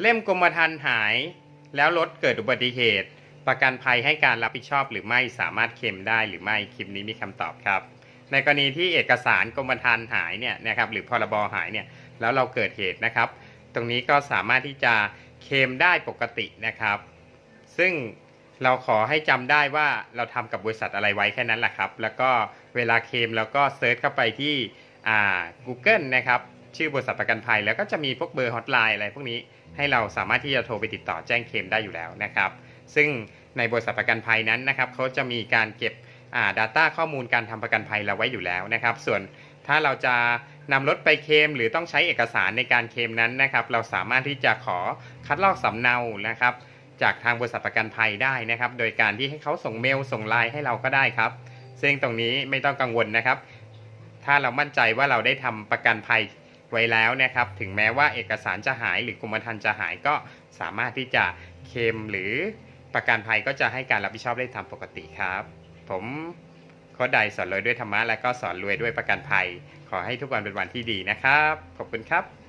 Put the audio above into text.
เล่มกรมธรรม์หาย แล้วรถเกิดอุบัติเหตุ ประกันภัยให้การรับผิดชอบหรือไม่สามารถเคลมได้หรือไม่คลิปนี้มีคำตอบครับ ในกรณีที่เอกสารกรมธรรม์หายเนี่ยนะครับหรือพรบหายเนี่ยแล้วเราเกิดเหตุนะครับ ตรงนี้ก็สามารถที่จะเคลมได้ปกตินะครับ ซึ่งเราขอให้จำได้ว่าเราทำกับบริษัทอะไรไว้แค่นั้นแหละครับ แล้วก็เวลาเคลมแล้วก็เซิร์ชเข้าไปที่อ่า Google นะครับ ชื่อบริษัทประกันภัย แล้วก็จะมีพวกเบอร์ฮอตไลน์อะไรพวกนี้ให้เราสามารถที่จะโทรไปติดต่อแจ้งเคลมได้อยู่แล้วนะครับ ซึ่งในบริษัทประกันภัยนั้นนะครับเขาจะมีการเก็บอ่า data ข้อมูลการทำประกันภัยเราไว้อยู่แล้วนะครับ ส่วนถ้าเราจะนำรถไปเคลมหรือต้องใช้เอกสารในการเคลมนั้นนะครับ เราสามารถที่จะขอคัดลอกสำเนานะครับ จากทางบริษัทประกันภัยได้นะครับ โดยการที่ให้เขาส่งเมลส่งไลน์ให้เราก็ได้ครับ ซึ่งตรงนี้ไม่ต้องกังวลนะครับ ถ้าเรามั่นใจว่าเราได้ทำประกันภัย ไว้แล้วนะครับ ถึงแม้ว่าเอกสารจะหายหรือกรมธรรม์จะหายก็สามารถที่จะเคมหรือประกันภัยก็จะให้การรับผิดชอบได้ตามปกติครับ ผมโค้ดใดสอนรวยด้วยธรรมะและก็สอนรวยด้วยประกันภัย ขอให้ทุกวันเป็นวันที่ดีนะครับ ขอบคุณครับ